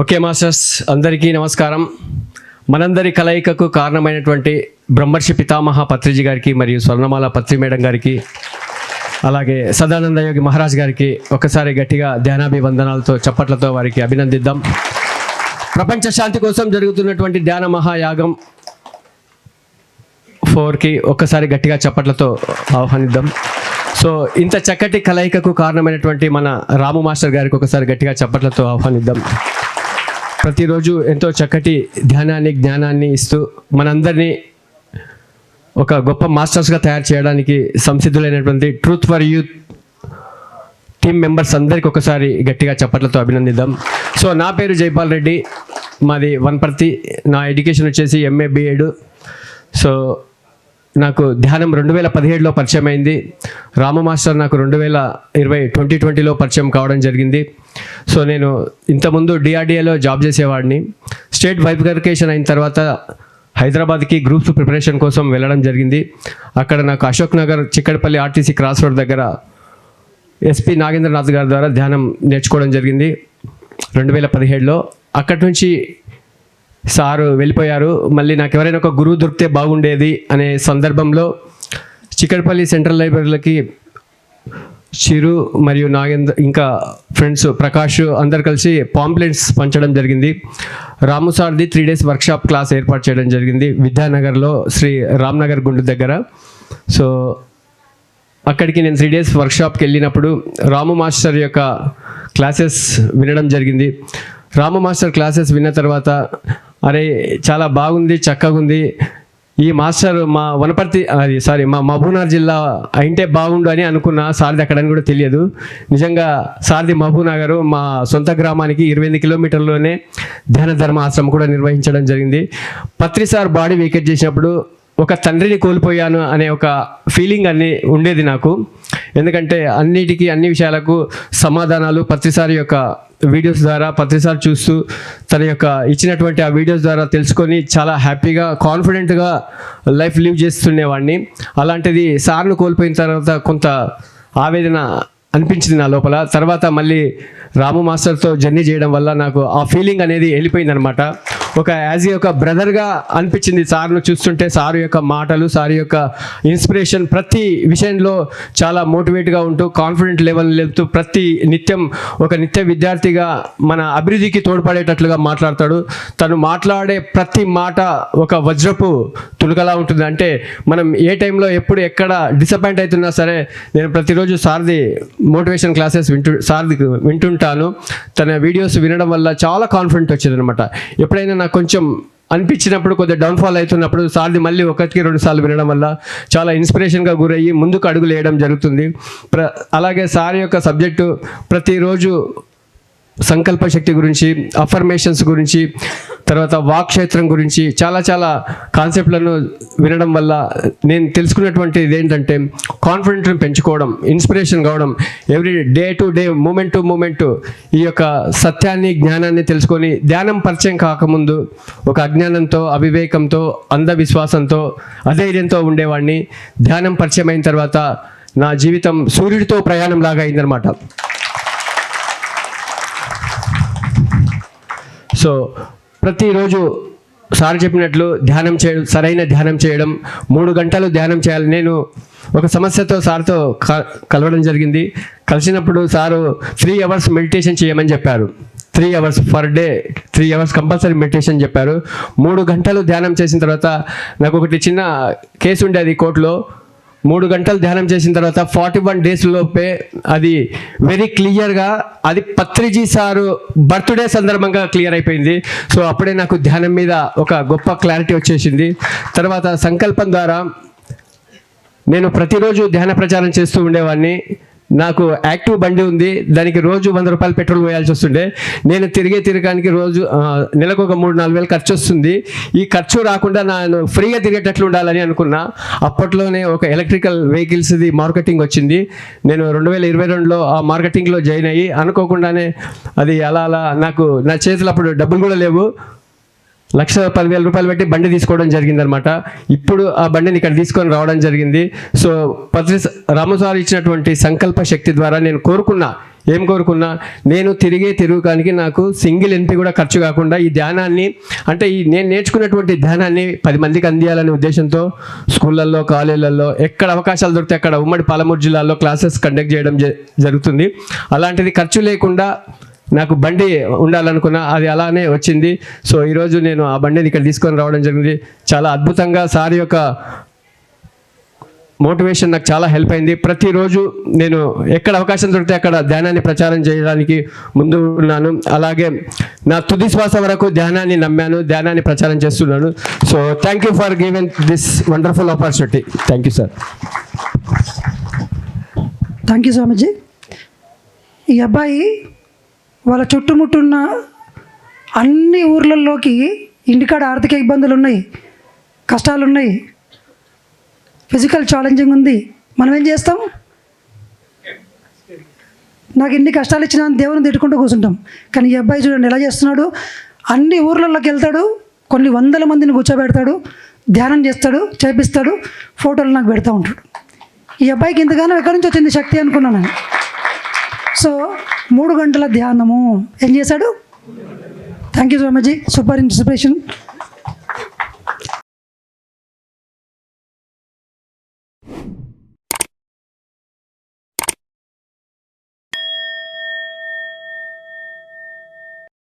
Okay masters అందరికీ నమస్కారం. మనందరి కలయికకు కారణమైనటువంటి బ్రహ్మర్షి పితామహ పత్రిజీ గారికి మరియు స్వర్ణమాల పత్రి మేడం గారికి అలాగే సదానంద యోగి మహారాజ్ గారికి ఒకసారి గట్టిగా ధ్యానాభివందనాలతో చప్పట్లతో వారికి అభినందిద్దాం. ప్రపంచ శాంతి కోసం జరుగుతున్నటువంటి ధ్యాన మహాయాగం ఫోర్కి ఒక్కసారి గట్టిగా చప్పట్లతో ఆహ్వానిద్దాం. సో ఇంత చక్కటి కలయికకు కారణమైనటువంటి మన రాము మాస్టర్ గారికి ఒకసారి గట్టిగా చప్పట్లతో ఆహ్వానిద్దాం. ప్రతిరోజు ఎంతో చక్కటి ధ్యానాన్ని జ్ఞానాన్ని ఇస్తూ మనందరినీ ఒక గొప్ప మాస్టర్స్గా తయారు చేయడానికి సంసిద్ధులైనటువంటి truth for youth team members అందరికి ఒకసారి గట్టిగా చప్పట్లతో అభినందిద్దాం. సో నా పేరు జైపాల్ రెడ్డి. మాది వన్పర్తి. నా ఎడ్యుకేషన్ వచ్చేసి ఎంఏ బిఎడ్ సో నాకు ధ్యానం రెండు వేల పదిహేడులో పరిచయం అయింది రామ మాస్టర్ నాకు రెండు వేల ఇరవై ట్వంటీ ట్వంటీలో పరిచయం కావడం జరిగింది. సో నేను ఇంతకుముందు డిఆర్డిఏలో జాబ్ చేసేవాడిని. స్టేట్ వైఫికేషన్ అయిన తర్వాత హైదరాబాద్కి గ్రూప్స్ ప్రిపరేషన్ కోసం వెళ్ళడం జరిగింది. అక్కడ నాకు Ashok Nagar Chikkadapalli RTC cross road దగ్గర ఎస్పి నాగేంద్రనాథ్ గారి ద్వారా ధ్యానం నేర్చుకోవడం జరిగింది. రెండు వేల పదిహేడులో అక్కడి నుంచి సారు వెళ్ళిపోయారు. మళ్ళీ నాకు ఎవరైనా ఒక గురువు దొరికితే బాగుండేది అనే సందర్భంలో చిక్కడపల్లి సెంట్రల్ లైబ్రరీలకి చిరు మరియు నాగేంద్ర ఇంకా ఫ్రెండ్స్ ప్రకాష్ అందరు కలిసి పాంప్లెట్స్ పంచడం జరిగింది. రాము సార్ది త్రీ డేస్ వర్క్షాప్ క్లాస్ ఏర్పాటు చేయడం జరిగింది. విద్యానగర్లో శ్రీ రామ్నగర్ గుండు దగ్గర. సో అక్కడికి నేను త్రీ డేస్ వర్క్షాప్కి వెళ్ళినప్పుడు రాము మాస్టర్ యొక్క క్లాసెస్ వినడం జరిగింది. రాము మాస్టర్ క్లాసెస్ విన్న తర్వాత అరే చాలా బాగుంది చక్కగా ఉంది ఈ మాస్టర్ మా వనపర్తి అది సారీ మా మహబూనార్ జిల్లా అయింటే బాగుండు అని అనుకున్న సార్ది అక్కడని కూడా తెలియదు. నిజంగా సార్ది మహబూనగర్ మా సొంత గ్రామానికి ఇరవై ఎనిమిది కిలోమీటర్లోనే ధ్యాన ధర్మ ఆశ్రమం కూడా నిర్వహించడం జరిగింది. పత్రి సార్ బాడీ వేకెట్ చేసినప్పుడు ఒక తండ్రిని కోల్పోయాను అనే ఒక ఫీలింగ్ అన్ని ఉండేది నాకు. ఎందుకంటే అన్నిటికీ అన్ని విషయాలకు సమాధానాలు పత్రిసారి యొక్క వీడియోస్ ద్వారా ప్రతిసారి చూస్తూ తన యొక్క ఇచ్చినటువంటి ఆ వీడియోస్ ద్వారా తెలుసుకొని చాలా హ్యాపీగా కాన్ఫిడెంట్గా లైఫ్ లీవ్ చేస్తుండేవాడిని. అలాంటిది సార్ను కోల్పోయిన తర్వాత కొంత ఆవేదన అనిపించింది నా లోపల. తర్వాత మళ్ళీ రాము మాస్టర్తో జర్నీ చేయడం వల్ల నాకు ఆ ఫీలింగ్ అనేది వెళ్ళిపోయింది అనమాట ఒక యాజ్ ఏ ఒక బ్రదర్గా అనిపించింది సార్ను చూస్తుంటే సార్ యొక్క మాటలు సార్ యొక్క ఇన్స్పిరేషన్ ప్రతి విషయంలో చాలా మోటివేట్గా ఉంటూ కాన్ఫిడెంట్ లెవెల్ లేపుతూ ప్రతి నిత్యం ఒక నిత్య విద్యార్థిగా మన అభివృద్ధికి తోడ్పడేటట్లుగా మాట్లాడతాడు. తను మాట్లాడే ప్రతి మాట ఒక వజ్రపు తులకలా ఉంటుంది. అంటే మనం ఏ టైంలో ఎప్పుడు ఎక్కడ డిసప్పాయింట్ అవుతున్నా సరే నేను ప్రతిరోజు సార్ది మోటివేషన్ క్లాసెస్ వింటు సార్ది వింటుంటాను. తన వీడియోస్ వినడం వల్ల చాలా కాన్ఫిడెంట్ వచ్చేది అనమాట ఎప్పుడైనా నాకు కొంచెం అనిపించినప్పుడు కొద్దిగా డౌన్ఫాల్ అవుతున్నప్పుడు సార్ది మళ్ళీ ఒకటికి రెండు సార్లు వినడం వల్ల చాలా ఇన్స్పిరేషన్గా గురయ్యి ముందుకు అడుగులు వేయడం జరుగుతుంది. ప్ర అలాగే సార్ యొక్క సబ్జెక్టు ప్రతిరోజు సంకల్ప శక్తి గురించి అఫర్మేషన్స్ గురించి తర్వాత వాక్క్షేత్రం గురించి చాలా చాలా కాన్సెప్ట్లను వినడం వల్ల నేను తెలుసుకున్నటువంటిది ఏంటంటే కాన్ఫిడెంట్ని పెంచుకోవడం ఇన్స్పిరేషన్ కావడం every day to day moment to moment ఈ యొక్క సత్యాన్ని జ్ఞానాన్ని తెలుసుకొని ధ్యానం పరిచయం కాకముందు ఒక అజ్ఞానంతో అవివేకంతో అంధవిశ్వాసంతో అధైర్యంతో ఉండేవాడిని. ధ్యానం పరిచయం అయిన తర్వాత నా జీవితం సూర్యుడితో ప్రయాణం లాగా అయిందనమాట సో ప్రతిరోజు సార్ చెప్పినట్లు ధ్యానం చేయడం సరైన ధ్యానం చేయడం మూడు గంటలు ధ్యానం చేయాలి. నేను ఒక సమస్యతో సార్తో కలవడం జరిగింది. కలిసినప్పుడు సారు త్రీ అవర్స్ మెడిటేషన్ చేయమని చెప్పారు. Three hours per day three hours compulsory meditation చెప్పారు. మూడు గంటలు ధ్యానం చేసిన తర్వాత నాకు ఒకటి చిన్న కేసు ఉండేది కోర్టులో. మూడు గంటలు ధ్యానం చేసిన తర్వాత ఫార్టీ వన్ డేస్ లోపే అది వెరీ క్లియర్గా అది పత్రిజీ సారు బర్త్డే సందర్భంగా క్లియర్ అయిపోయింది. సో అప్పుడే నాకు ధ్యానం మీద ఒక గొప్ప క్లారిటీ వచ్చేసింది. తర్వాత సంకల్పం ద్వారా నేను ప్రతిరోజు ధ్యాన ప్రచారం చేస్తూ ఉండేవాడిని. నాకు యాక్టివ్ బండి ఉంది. దానికి రోజు వంద రూపాయలు పెట్రోల్ పోయాల్సి వస్తుండే. నేను తిరిగే తిరగడానికి రోజు నెలకు ఒక మూడు నాలుగు వేలు ఖర్చు వస్తుంది. ఈ ఖర్చు రాకుండా నేను ఫ్రీగా తిరిగేటట్లు ఉండాలని అనుకున్నా. అప్పట్లోనే ఒక ఎలక్ట్రికల్ వెహికల్స్ది మార్కెటింగ్ వచ్చింది. నేను రెండు వేల ఇరవై రెండులో ఆ మార్కెటింగ్లో జాయిన్ అయ్యి అనుకోకుండానే అది అలా అలా నాకు నా చేతిలో అప్పుడు డబ్బులు కూడా లేవు. లక్ష పదివేల రూపాయలు పెట్టి బండి తీసుకోవడం జరిగింది అనమాట ఇప్పుడు ఆ బండిని ఇక్కడ తీసుకొని రావడం జరిగింది. సో పత్రి రామసారి ఇచ్చినటువంటి సంకల్ప శక్తి ద్వారా నేను కోరుకున్న. ఏం కోరుకున్నా? నేను తిరిగే తిరుగుకానికి నాకు సింగిల్ ఎంపీ కూడా ఖర్చు కాకుండా ఈ ధ్యానాన్ని అంటే ఈ నేను నేర్చుకున్నటువంటి ధ్యానాన్ని పది మందికి అందియాలనే ఉద్దేశంతో స్కూళ్ళల్లో కాలేజీలలో ఎక్కడ అవకాశాలు దొరికితే అక్కడ ఉమ్మడి పాలమూరు జిల్లాలో క్లాసెస్ కండక్ట్ చేయడం జ- జరుగుతుంది. అలాంటిది ఖర్చు లేకుండా నాకు బండి ఉండాలనుకున్నా అది అలానే వచ్చింది. సో ఈరోజు నేను ఆ బండిని ఇక్కడ తీసుకొని రావడం జరిగింది. చాలా అద్భుతంగా సార్ యొక్క మోటివేషన్ నాకు చాలా హెల్ప్ అయింది. ప్రతిరోజు నేను ఎక్కడ అవకాశం దొరికితే అక్కడ ధ్యానాన్ని ప్రచారం చేయడానికి ముందు ఉన్నాను. అలాగే నా తుది శ్వాస వరకు ధ్యానాన్ని నమ్మాను ధ్యానాన్ని ప్రచారం చేస్తున్నాను. So thank you for given this wonderful opportunity thank you sir thank you Swamiji ఈ అబ్బాయి వాళ్ళ చుట్టుముట్టున్న అన్ని ఊర్లలోకి ఇంటికాడ ఆర్థిక ఇబ్బందులు ఉన్నాయి కష్టాలు ఉన్నాయి ఫిజికల్ ఛాలెంజింగ్ ఉంది. మనం ఏం చేస్తాం? నాకు ఇన్ని కష్టాలు ఇచ్చినా దేవుని తిట్టుకుంటూ కూర్చుంటాం. కానీ ఈ అబ్బాయి చూడండి ఎలా చేస్తున్నాడు? అన్ని ఊర్లలోకి వెళ్తాడు కొన్ని వందల మందిని కూర్చోబెడతాడు ధ్యానం చేస్తాడు చేపిస్తాడు ఫోటోలు నాకు పెడతా ఉంటాడు. ఈ అబ్బాయికి ఇంతగానో ఎక్కడి నుంచి వచ్చింది శక్తి అనుకున్నాను నేను. సో మూడు గంటల ధ్యానము. ఏం చేశాడు? Thank you so much super inspiration